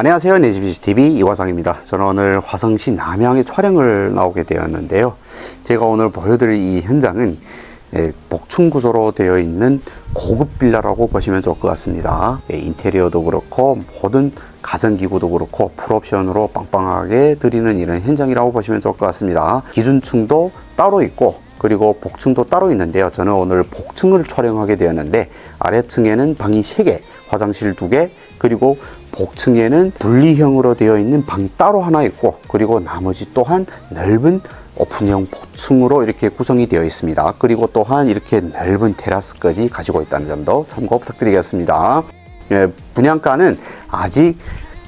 안녕하세요. 내집이지 TV 이화상입니다. 저는 오늘 화성시 남양에 촬영을 나오게 되었는데요. 제가 오늘 보여드릴 이 현장은 예, 복층 구조로 되어 있는 고급 빌라라고 보시면 좋을 것 같습니다. 예, 인테리어도 그렇고 모든 가전기구도 그렇고 풀옵션으로 빵빵하게 드리는 이런 현장이라고 보시면 좋을 것 같습니다. 기준층도 따로 있고 그리고 복층도 따로 있는데요. 저는 오늘 복층을 촬영하게 되었는데 아래층에는 방이 3개, 화장실 2개, 그리고 복층에는 분리형으로 되어 있는 방이 따로 하나 있고 그리고 나머지 또한 넓은 오픈형 복층으로 이렇게 구성이 되어 있습니다. 그리고 또한 이렇게 넓은 테라스까지 가지고 있다는 점도 참고 부탁드리겠습니다. 예, 분양가는 아직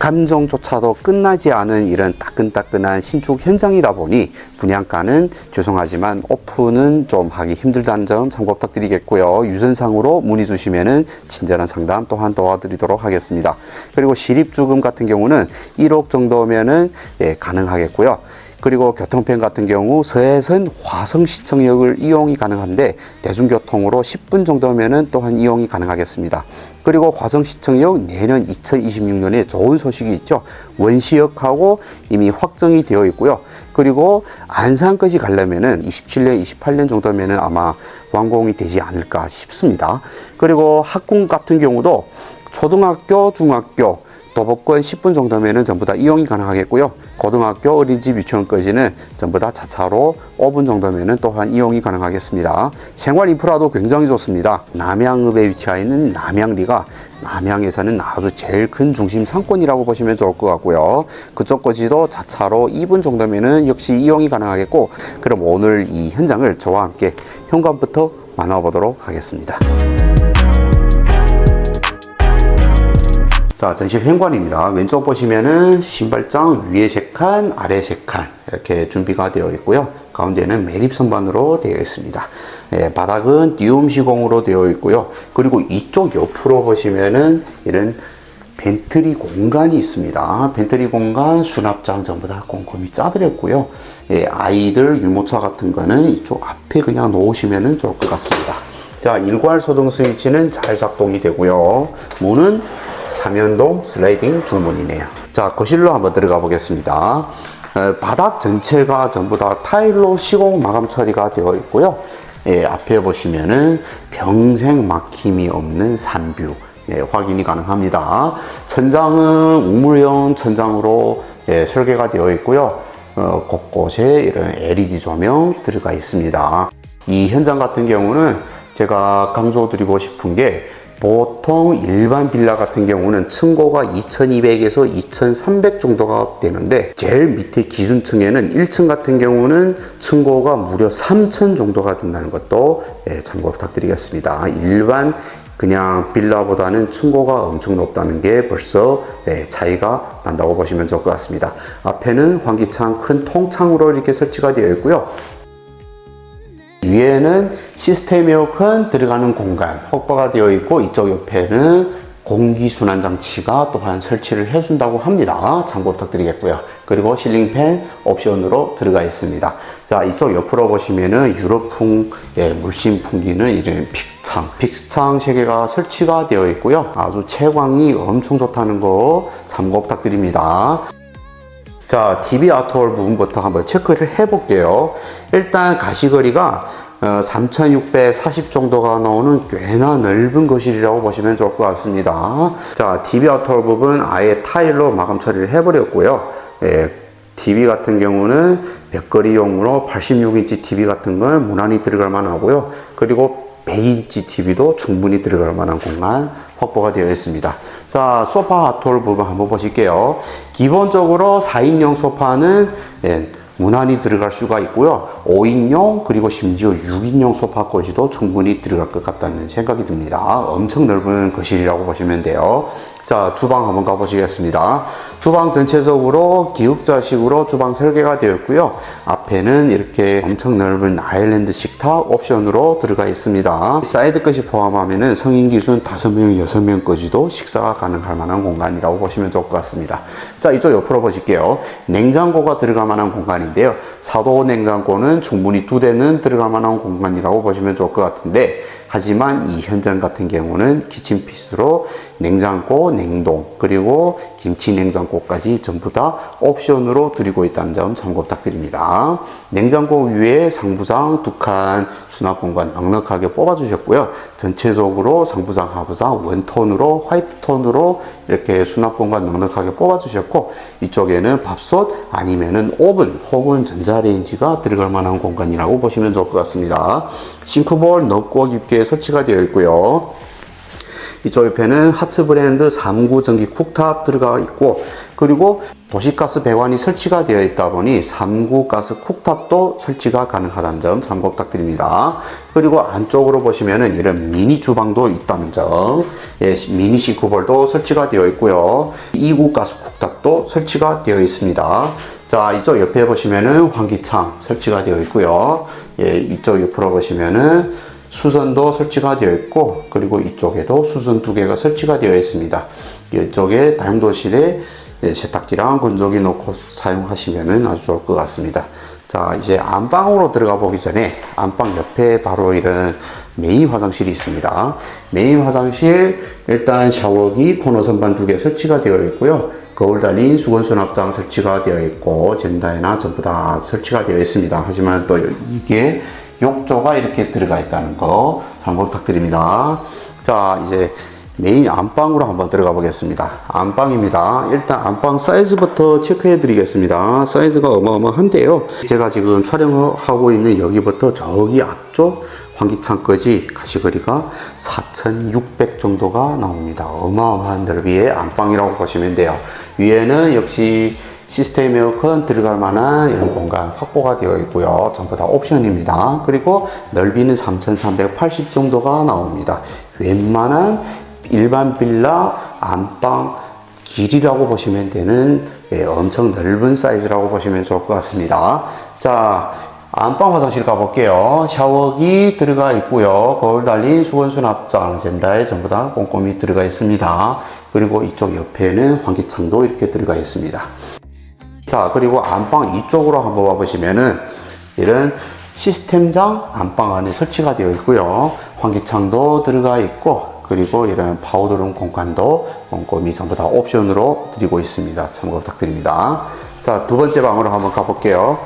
감정조차도 끝나지 않은 이런 따끈따끈한 신축 현장이다 보니 분양가는 죄송하지만 오픈은 좀 하기 힘들다는 점 참고 부탁드리겠고요. 유선상으로 문의 주시면은 친절한 상담 또한 도와드리도록 하겠습니다. 그리고 시립주금 같은 경우는 1억 정도면은 예, 가능하겠고요. 그리고 교통편 같은 경우 서해선 화성시청역을 이용이 가능한데 대중교통으로 10분 정도면은 또한 이용이 가능하겠습니다. 그리고 화성시청역 내년 2026년에 좋은 소식이 있죠. 원시역하고 이미 확정이 되어 있고요. 그리고 안산까지 가려면은 27년, 28년 정도면은 아마 완공이 되지 않을까 싶습니다. 그리고 학군 같은 경우도 초등학교, 중학교, 도보권 10분 정도면은 전부 다 이용이 가능하겠고요. 고등학교, 어린이집, 유치원까지는 전부 다 자차로 5분 정도면은 또한 이용이 가능하겠습니다. 생활 인프라도 굉장히 좋습니다. 남양읍에 위치해 있는 남양리가 남양에서는 아주 제일 큰 중심 상권이라고 보시면 좋을 것 같고요. 그쪽까지도 자차로 2분 정도면은 역시 이용이 가능하겠고, 그럼 오늘 이 현장을 저와 함께 현관부터 만나보도록 하겠습니다. 자, 전실 현관입니다. 왼쪽 보시면은 신발장 위에 세 칸, 아래 세 칸 이렇게 준비가 되어 있고요. 가운데는 매립 선반으로 되어 있습니다. 예, 바닥은 띄움 시공으로 되어 있고요. 그리고 이쪽 옆으로 보시면은 이런 벤트리 공간이 있습니다. 벤트리 공간, 수납장 전부 다 꼼꼼히 짜드렸고요. 예, 아이들 유모차 같은 거는 이쪽 앞에 그냥 놓으시면 좋을 것 같습니다. 자, 일괄 소등 스위치는 잘 작동이 되고요. 문은 삼연동 슬라이딩 줄문이네요. 자, 거실로 한번 들어가 보겠습니다. 어, 바닥 전체가 전부 다 타일로 시공 마감 처리가 되어 있고요. 예, 앞에 보시면은 평생 막힘이 없는 산뷰 예, 확인이 가능합니다. 천장은 우물형 천장으로 예, 설계가 되어 있고요. 어, 곳곳에 이런 LED 조명 들어가 있습니다. 이 현장 같은 경우는 제가 강조드리고 싶은 게 보통 일반 빌라 같은 경우는 층고가 2200에서 2300 정도가 되는데 제일 밑에 기준층에는 1층 같은 경우는 층고가 무려 3000 정도가 된다는 것도 예, 참고 부탁드리겠습니다. 일반 그냥 빌라보다는 층고가 엄청 높다는 게 벌써 예, 차이가 난다고 보시면 좋을 것 같습니다. 앞에는 환기창 큰 통창으로 이렇게 설치가 되어 있고요. 위에는 시스템 에어컨 들어가는 공간 확보가 되어 있고 이쪽 옆에는 공기순환 장치가 또한 설치를 해준다고 합니다. 참고 부탁드리겠고요. 그리고 실링팬 옵션으로 들어가 있습니다. 자, 이쪽 옆으로 보시면은 유럽풍 예, 물씬 풍기는 이런 픽스창, 픽스창 3개가 설치가 되어 있고요. 아주 채광이 엄청 좋다는 거 참고 부탁드립니다. 자, TV 아트홀 부분부터 한번 체크를 해볼게요. 일단 가시거리가 어, 3640 정도가 나오는 꽤나 넓은 거실이라고 보시면 좋을 것 같습니다. 자, TV 아트홀 부분 아예 타일로 마감 처리를 해버렸고요. 예, TV 같은 경우는 벽걸이용으로 86인치 TV 같은 건 무난히 들어갈 만하고요. 그리고 100인치 TV도 충분히 들어갈 만한 공간 확보가 되어 있습니다. 자, 소파 아톨 부분 한번 보실게요. 기본적으로 4인용 소파는 예, 무난히 들어갈 수가 있고요. 5인용 그리고 심지어 6인용 소파까지도 충분히 들어갈 것 같다는 생각이 듭니다. 엄청 넓은 거실이라고 보시면 돼요. 자, 주방 한번 가보시겠습니다. 주방 전체적으로 기역자식으로 주방 설계가 되어 있고요. 앞에는 이렇게 엄청 넓은 아일랜드 식탁 옵션으로 들어가 있습니다. 사이드 것이 포함하면 성인 기준 5명, 6명까지도 식사가 가능할 만한 공간이라고 보시면 좋을 것 같습니다. 자, 이쪽 옆으로 보실게요. 냉장고가 들어갈 만한 공간 인데요. 사도 냉장고는 충분히 두 대는 들어갈 만한 공간이라고 보시면 좋을 것 같은데 하지만 이 현장 같은 경우는 키친피스로 냉장고, 냉동, 그리고 김치 냉장고까지 전부 다 옵션으로 드리고 있다는 점 참고 부탁드립니다. 냉장고 위에 상부장 두칸 수납 공간 넉넉하게 뽑아주셨고요. 전체적으로 상부장, 하부장 원톤으로 화이트 톤으로 이렇게 수납 공간 넉넉하게 뽑아주셨고 이쪽에는 밥솥 아니면은 오븐 혹은 전자레인지가 들어갈 만한 공간이라고 보시면 좋을 것 같습니다. 싱크볼 넓고 깊게 설치가 되어 있고요. 이쪽 옆에는 하츠 브랜드 3구 전기 쿡탑 들어가 있고 그리고 도시가스 배관이 설치가 되어 있다 보니 3구 가스 쿡탑도 설치가 가능하다는 점 참고 부탁드립니다. 그리고 안쪽으로 보시면은 이런 미니 주방도 있다는 점, 예, 미니 싱크볼도 설치가 되어 있고요. 2구 가스 쿡탑도 설치가 되어 있습니다. 자, 이쪽 옆에 보시면은 환기창 설치가 되어 있고요. 예, 이쪽 옆으로 보시면은 수선도 설치가 되어 있고 그리고 이쪽에도 수선 두 개가 설치가 되어 있습니다. 이쪽에 다용도실에 예, 세탁기랑 건조기 놓고 사용하시면 아주 좋을 것 같습니다. 자 이제 안방으로 들어가 보기 전에 안방 옆에 바로 이런 메인 화장실이 있습니다. 메인 화장실 일단 샤워기 코너 선반 두 개 설치가 되어 있고요. 거울 달린 수건 수납장 설치가 되어 있고 젠다이나 전부 다 설치가 되어 있습니다. 하지만 또 이게 욕조가 이렇게 들어가 있다는 거 참고 부탁드립니다. 자, 이제 메인 안방으로 한번 들어가 보겠습니다. 안방입니다. 일단 안방 사이즈부터 체크해 드리겠습니다. 사이즈가 어마어마한데요. 제가 지금 촬영을 하고 있는 여기부터 저기 앞쪽 환기창까지 가시거리가 4,600 정도가 나옵니다. 어마어마한 넓이의 안방이라고 보시면 돼요. 위에는 역시 시스템 에어컨 들어갈 만한 이런 공간 확보가 되어 있고요. 전부 다 옵션입니다. 그리고 넓이는 3,380 정도가 나옵니다. 웬만한 일반 빌라 안방 길이라고 보시면 되는 예, 엄청 넓은 사이즈라고 보시면 좋을 것 같습니다. 자, 안방 화장실 가볼게요. 샤워기 들어가 있고요. 거울 달린 수건 수납장, 젠다에 전부 다 꼼꼼히 들어가 있습니다. 그리고 이쪽 옆에는 환기창도 이렇게 들어가 있습니다. 자, 그리고 안방 이쪽으로 한번 와보시면은 이런 시스템장 안방 안에 설치가 되어 있고요. 환기창도 들어가 있고, 그리고 이런 파우더룸 공간도 꼼꼼히 전부 다 옵션으로 드리고 있습니다. 참고 부탁드립니다. 자, 두 번째 방으로 한번 가볼게요.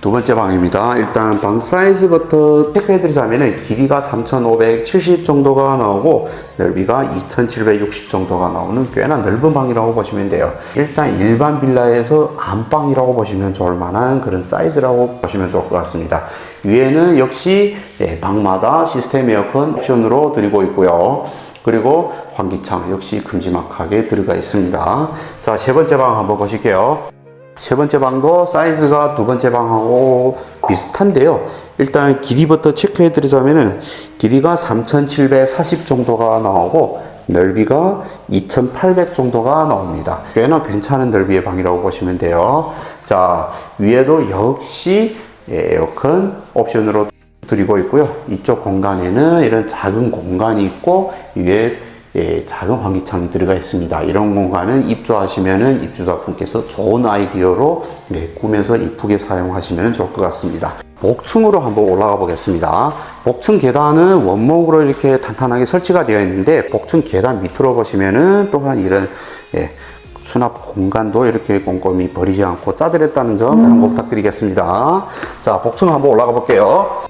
두 번째 방입니다. 일단 방 사이즈부터 체크해드리자면 길이가 3,570 정도가 나오고 넓이가 2,760 정도가 나오는 꽤나 넓은 방이라고 보시면 돼요. 일단 일반 빌라에서 안방이라고 보시면 좋을 만한 그런 사이즈라고 보시면 좋을 것 같습니다. 위에는 역시 예, 방마다 시스템 에어컨 옵션으로 드리고 있고요. 그리고 환기창 역시 큼지막하게 들어가 있습니다. 자, 세 번째 방 한번 보실게요. 세 번째 방도 사이즈가 두 번째 방하고 비슷한데요. 일단 길이부터 체크해 드리자면은 길이가 3740 정도가 나오고 넓이가 2800 정도가 나옵니다. 꽤나 괜찮은 넓이의 방이라고 보시면 돼요. 자, 위에도 역시 에어컨 옵션으로 드리고 있고요. 이쪽 공간에는 이런 작은 공간이 있고 위에 예, 작은 환기창이 들어가 있습니다. 이런 공간은 입주하시면은 입주자분께서 좋은 아이디어로 예, 꾸며서 이쁘게 사용하시면 좋을 것 같습니다. 복층으로 한번 올라가 보겠습니다. 복층 계단은 원목으로 이렇게 탄탄하게 설치가 되어 있는데 복층 계단 밑으로 보시면은 또한 이런 예, 수납 공간도 이렇게 꼼꼼히 버리지 않고 짜드렸다는 점 참고 부탁드리겠습니다. 자, 복층 한번 올라가 볼게요.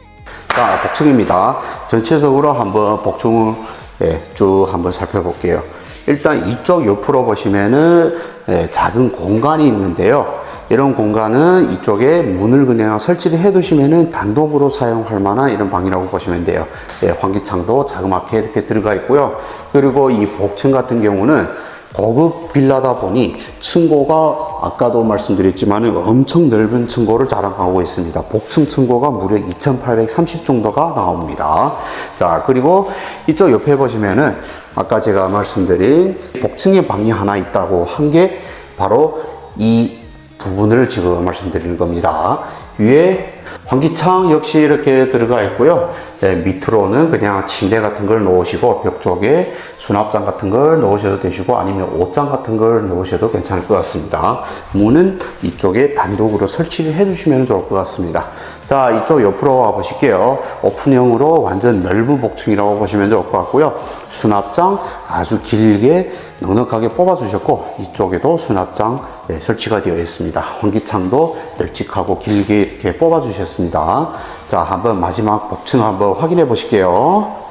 자, 복층입니다. 전체적으로 한번 복층을 예, 쭉 한번 살펴볼게요. 일단 이쪽 옆으로 보시면은 예, 작은 공간이 있는데요. 이런 공간은 이쪽에 문을 그냥 설치를 해 두시면은 단독으로 사용할 만한 이런 방이라고 보시면 돼요. 예, 환기창도 자그맣게 이렇게 들어가 있고요. 그리고 이 복층 같은 경우는 고급 빌라다 보니 층고가 아까도 말씀드렸지만 엄청 넓은 층고를 자랑하고 있습니다. 복층 층고가 무려 2830 정도가 나옵니다. 자, 그리고 이쪽 옆에 보시면은 아까 제가 말씀드린 복층에 방이 하나 있다고 한 게 바로 이 부분을 지금 말씀드리는 겁니다. 위에 환기창 역시 이렇게 들어가 있고요. 네, 밑으로는 그냥 침대 같은 걸 놓으시고 벽 쪽에 수납장 같은 걸 놓으셔도 되시고 아니면 옷장 같은 걸 놓으셔도 괜찮을 것 같습니다. 문은 이쪽에 단독으로 설치를 해주시면 좋을 것 같습니다. 자, 이쪽 옆으로 와 보실게요. 오픈형으로 완전 넓은 복층이라고 보시면 좋을 것 같고요. 수납장 아주 길게 넉넉하게 뽑아주셨고 이쪽에도 수납장 네, 설치가 되어 있습니다. 환기창도 널찍하고 길게 이렇게 뽑아주셨습니다. 자, 한번 마지막 복층 한번 확인해 보실게요.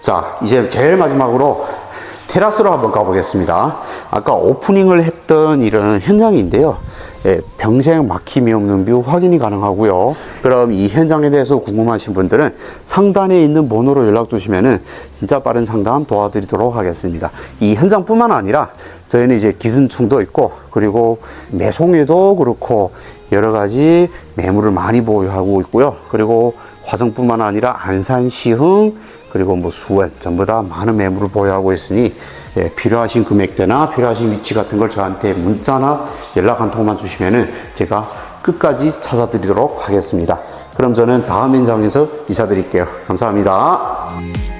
자, 이제 제일 마지막으로 테라스로 한번 가보겠습니다. 아까 오프닝을 했던 이런 현장인데요. 예, 평생 막힘이 없는 뷰 확인이 가능하고요. 그럼 이 현장에 대해서 궁금하신 분들은 상단에 있는 번호로 연락 주시면은 진짜 빠른 상담 도와드리도록 하겠습니다. 이 현장뿐만 아니라 저희는 이제 기준충도 있고 그리고 매송에도 그렇고 여러 가지 매물을 많이 보유하고 있고요. 그리고 화성뿐만 아니라 안산, 시흥, 그리고 뭐 수원 전부 다 많은 매물을 보유하고 있으니 예, 필요하신 금액대나 필요하신 위치 같은 걸 저한테 문자나 연락 한 통만 주시면은 제가 끝까지 찾아드리도록 하겠습니다. 그럼 저는 다음 현장에서 인사드릴게요. 감사합니다.